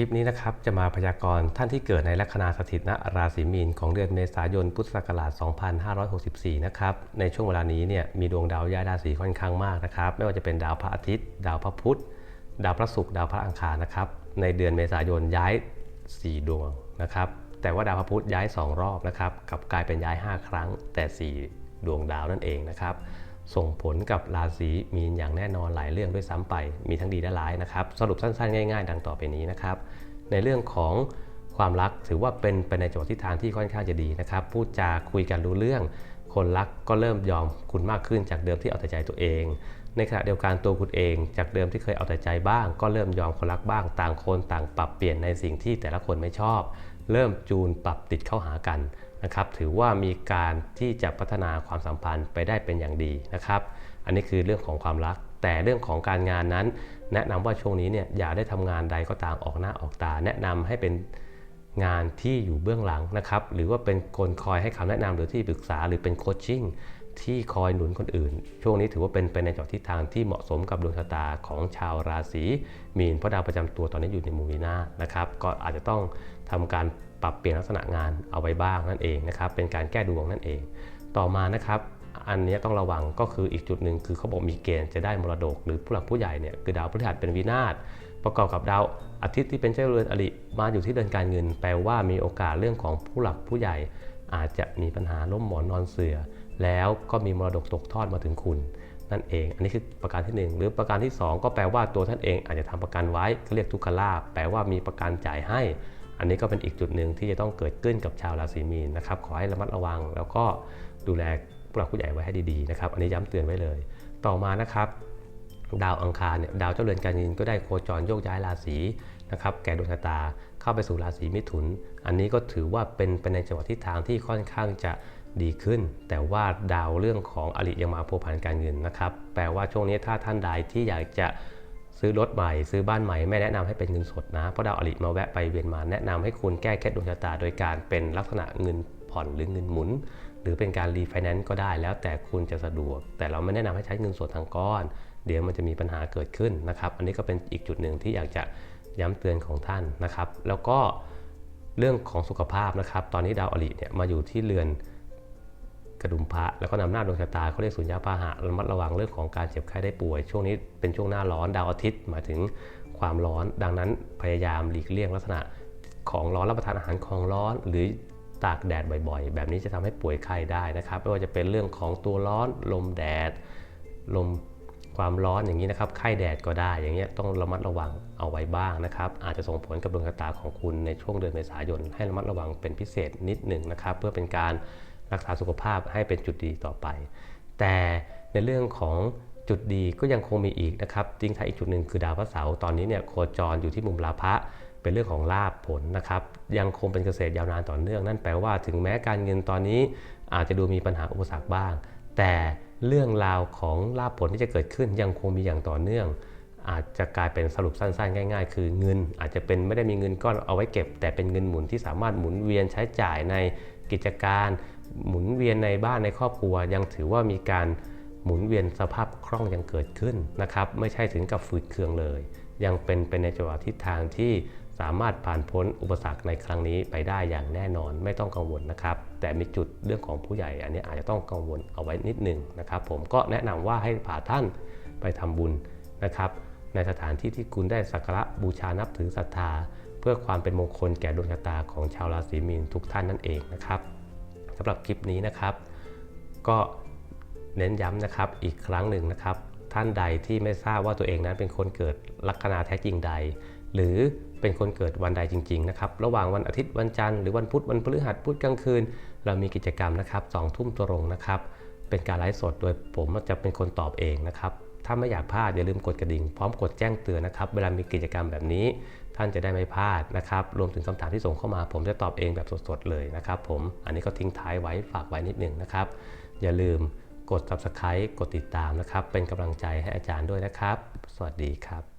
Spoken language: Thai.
คลิปนี้นะครับจะมาพยากรณ์ท่านที่เกิดในลัคนาสถิตณราศีมีนของเดือนเมษายนพุทธศักราช 2564 นะครับ ในช่วงเวลานี้เนี่ยมีดวงดาวย้ายราศีค่อนข้างมากนะครับ ไม่ว่าจะเป็นดาวพระอาทิตย์ ดาวพระพุธ ดาวพระศุกร์ ดาวพระอังคารนะครับ ในเดือนเมษายนย้าย 4 ดวงนะครับ แต่ว่าดาวพระพุธย้าย 2 รอบนะครับ กับกลายเป็นย้าย 5 ครั้งแต่ 4 ดวงดาวนั่นเองนะครับ ส่งผลกับราศีมีนอย่างแน่นอนหลายเรื่องด้วยซ้ำไป มีทั้งดีและร้ายนะครับ สรุปสั้นๆ ง่ายๆ ดังต่อไปนี้นะครับ ในเรื่องของความรักถือว่าเป็นไปในจังหวะทิศทางที่ค่อนข้างจะดีนะครับ พูดจาคุยกันรู้เรื่อง คนรักก็เริ่มยอมคุณมากขึ้นจากเดิมที่เอาแต่ใจตัวเอง ในขณะเดียวกันตัวคุณเองจากเดิมที่เคยเอาแต่ใจบ้าง ก็เริ่มยอมคนรักบ้าง ต่างคนต่างปรับเปลี่ยนในสิ่งที่แต่ละคนไม่ชอบ เริ่มจูนปรับติดเข้าหากัน นะครับถือว่ามีการที่จะพัฒนาความสัมพันธ์ไปได้เป็นอย่างดีนะครับ อันนี้คือเรื่องของความรัก แต่เรื่องของการงานนั้น แนะนำว่าช่วงนี้เนี่ยอย่าได้ทำงานใดก็ตามออกหน้าออกตา แนะนำให้เป็นงานที่อยู่เบื้องหลังนะครับ หรือว่าเป็นคนคอยให้คำแนะนำหรือที่ปรึกษาหรือเป็นโคชชิ่ง ที่คอยหนุนคนอื่น ช่วงนี้ถือว่าเป็นไปในจังหวะทิศทางที่เหมาะสมกับดวงชะตาของชาวราศีมีนเพราะดาวประจำตัวตอนนี้อยู่ในมุมวินานะครับก็อาจจะต้องทำการปรับเปลี่ยนลักษณะงานเอาไว้บ้างนั่นเองนะครับเป็นการแก้ดวงนั่นเอง ต่อมานะครับอันนี้ต้องระวังก็คืออีกจุดหนึ่งคือเขาบอกมีเกณฑ์จะได้มรดก หรือผู้หลักผู้ใหญ่เนี่ยคือดาวพฤหัสเป็นวินาศประกอบกับดาวอาทิตย์ที่เป็นเจ้าเรือนอริมาอยู่ที่เดือนการเงิน แปลว่ามีโอกาสเรื่องของผู้หลักผู้ใหญ่ อาจจะมีปัญหาล้มหมอนนอนเสือ แล้วก็มีมรดกตกทอดมาถึงคุณนั่นเอง อันนี้คือประการที่ 1 หรือประการที่ 2 ก็แปลว่าตัวท่านเองอาจจะทำประกันไว้เขาเรียกทุกขลาภแปลว่ามีประกันจ่ายให้ อันนี้ก็เป็นอีกจุดหนึ่งที่จะต้องเกิดขึ้นกับชาวราศีมีนนะครับ ขอให้ระมัดระวัง แล้วก็ดูแลผู้หลักผู้ใหญ่ไว้ให้ดีๆนะครับ อันนี้ย้ำเตือนไว้เลย ต่อมานะครับ ดาวอังคารเนี่ยดาวเจ้าเรือนการเงินก็ได้โคจรโยกย้ายราศีนะครับ แก่ดวงชะตาเข้าไปสู่ราศีมิถุน อันนี้ก็ถือว่าเป็นไปในจังหวะทิศทางที่ค่อนข้างจะ ดีขึ้น แต่ว่าดาวเรื่องของอริยังมาพัวพันการเงินนะครับ แปลว่าช่วงนี้ถ้าท่านใดที่อยากจะซื้อรถใหม่ ซื้อบ้านใหม่ไม่แนะนำให้เป็นเงินสดนะ เพราะดาวอริมาแวะไปเวียนมาแนะนำให้คุณแก้เคล็ดดวงชะตาโดยการเป็นลักษณะเงินผ่อนหรือเงินหมุน หรือเป็นการรีไฟแนนซ์ก็ได้แล้วแต่คุณจะสะดวก แต่เราไม่แนะนำให้ใช้เงินสดทางก้อน เดี๋ยวมันจะมีปัญหาเกิดขึ้นนะครับ อันนี้ก็เป็นอีกจุดหนึ่งที่อยากจะย้ำเตือนของท่านนะครับ แล้วก็เรื่องของสุขภาพนะครับ ตอนนี้ดาวอริเนี่ยมาอยู่ที่เรือน กระดุมพระแล้วก็นำหน้าดวงชะตาเขาเรียกสุญญาพาหะระมัดระวังเรื่องของการเจ็บไข้ได้ป่วย ช่วงนี้เป็นช่วงหน้าร้อนดาวอาทิตย์มาถึงความร้อน ดังนั้นพยายามหลีกเลี่ยงลักษณะของร้อนรับประทานอาหารของร้อนหรือตากแดดบ่อยๆ แบบนี้จะทำให้ป่วยไข้ได้นะครับไม่ว่าจะเป็นเรื่องของตัวร้อนลมแดด ลมความร้อนอย่างนี้นะครับไข้แดดก็ได้อย่างเงี้ยต้องระมัดระวังเอาไว้บ้างนะครับอาจจะส่งผลกับดวงชะตาของคุณในช่วงเดือนเมษายนให้ระมัดระวังเป็นพิเศษนิดหนึ่งนะครับเพื่อเป็นการ รักษาสุขภาพให้เป็นจุดดีต่อไป แต่ในเรื่องของจุดดีก็ยังคงมีอีกนะครับจริงท้ายอีกจุดหนึ่งคือดาวพระเสาร์ตอนนี้เนี่ยโคจรอยู่ที่มุมลาภะเป็นเรื่องของลาภผลนะครับ ยังคงเป็นเกษตรยาวนานต่อเนื่อง นั่นแปลว่าถึงแม้การเงินตอนนี้อาจจะดูมีปัญหาอุปสรรคบ้าง แต่เรื่องราวของลาภผลที่จะเกิดขึ้นยังคงมีอย่างต่อเนื่อง อาจจะกลายเป็นสรุปสั้นๆ ง่าย ๆ คือเงิน อาจจะเป็นไม่ได้มีเงินก้อนเอาไว้เก็บ แต่เป็นเงินหมุนที่สามารถหมุนเวียนใช้จ่ายในกิจการ หมุนเวียนในบ้านในครอบครัว ยังถือว่ามีการหมุนเวียนสภาพคล่องยังเกิดขึ้นนะครับ ไม่ใช่ถึงกับฝืดเคืองเลย ยังเป็นไปในจังหวะทิศทางที่สามารถผ่านพ้นอุปสรรคในครั้งนี้ไปได้อย่างแน่นอนไม่ต้องกังวลนะครับ แต่มีจุดเรื่องของผู้ใหญ่ อันนี้อาจจะต้องกังวลเอาไว้นิดหนึ่งนะครับ ผมก็แนะนำว่าให้พาท่านไปทำบุญนะครับ ในสถานที่ที่คุณได้สักการะบูชานับถือศรัทธา เพื่อความเป็นมงคลแก่ดวงชะตาของชาวราศีมีนทุกท่านนั่นเองนะครับ สำหรับคลิปนี้นะครับ ก็เน้นย้ำนะครับอีกครั้งหนึ่งนะครับ ท่านใดที่ไม่ทราบว่าตัวเองนั้นเป็นคนเกิดลัคนาแท้จริงใด หรือเป็นคนเกิดวันใดจริง ๆ นะครับ ระหว่างวันอาทิตย์วันจันทร์หรือวันพุธวันพฤหัสพุธกลางคืน เรามีกิจกรรมนะครับสองทุ่มตรงนะครับ เป็นการไลฟ์สดโดยผมจะเป็นคนตอบเองนะครับถ้าไม่อยากพลาดอย่าลืมกดกระดิ่งพร้อมกดแจ้งเตือนนะครับ เวลามีกิจกรรมแบบนี้ ท่านจะได้ไม่พลาดนะครับ รวมถึงคำถามที่ส่งเข้ามา ผมจะตอบเองแบบสดๆเลยนะครับผม อันนี้ก็ทิ้งท้ายไว้ฝากไว้นิดหนึ่งนะครับ อย่าลืมกด subscribe กดติดตามนะครับ เป็นกำลังใจให้อาจารย์ด้วยนะครับ สวัสดีครับ